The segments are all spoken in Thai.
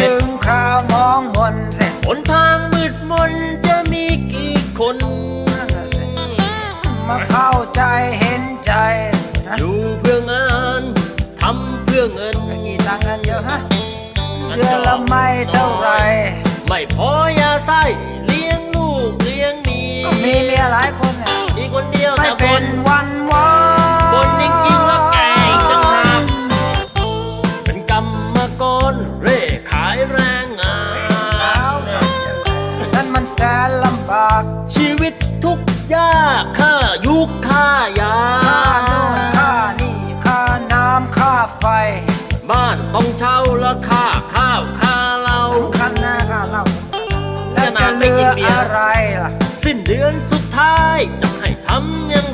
ถึงคราวมองมนเสร็จหนทางมืดมนจะมีกี่คน มาเข้าใจเห็นใจอยู่เพื่องานทำเพื่อเงินกี่ตังค์กันเยอะฮะเดือนละไม่เท่าไร ไม่พอยาไส้ ทุกยากค่ายุคค่ายา ค่าโน่นค่านี่ค่าน้ำค่าไฟบ้านต้องเช่าและค่าข้าวค่าเรล้า สำคัญนะค่าเราแล้วจะเหลืออะไรล่ะ สิ้นเดือนสุดท้ายจะให้ทำยัง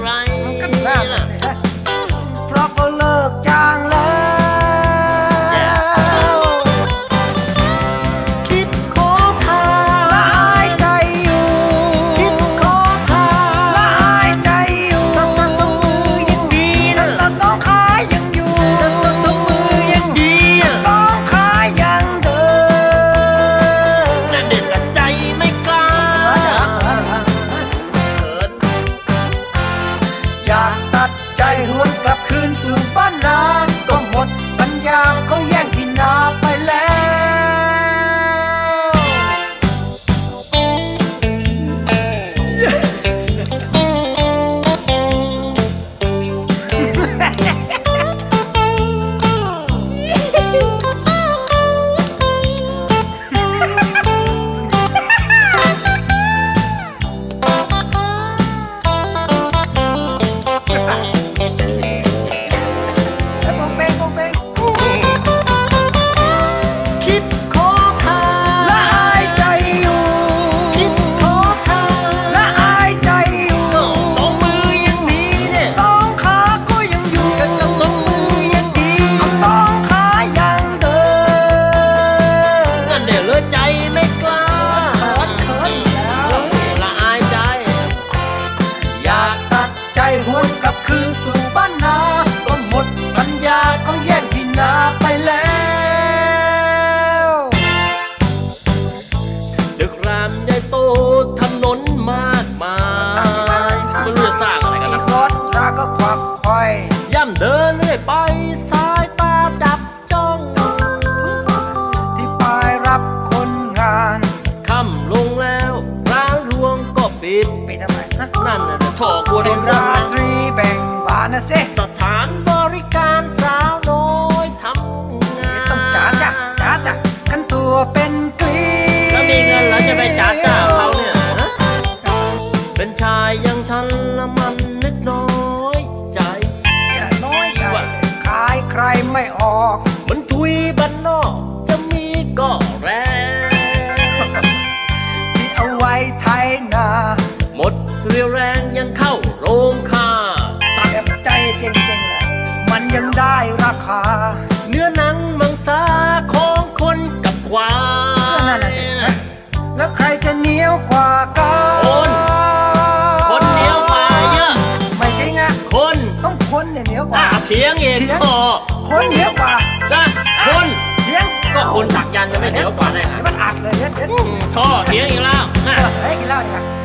นั่นน่อกบัวเรียนรัก ยวกว่า อ่าเถียงเองเยง พอคนเหนียวกว่านะคนเถียงก็คนสักยันจะไม่เหนียวกว่าได้ไงมันอัดเลยเห็นเห็นอือเถียงอีกแล้วเฮ้ยกินเหล้านี่า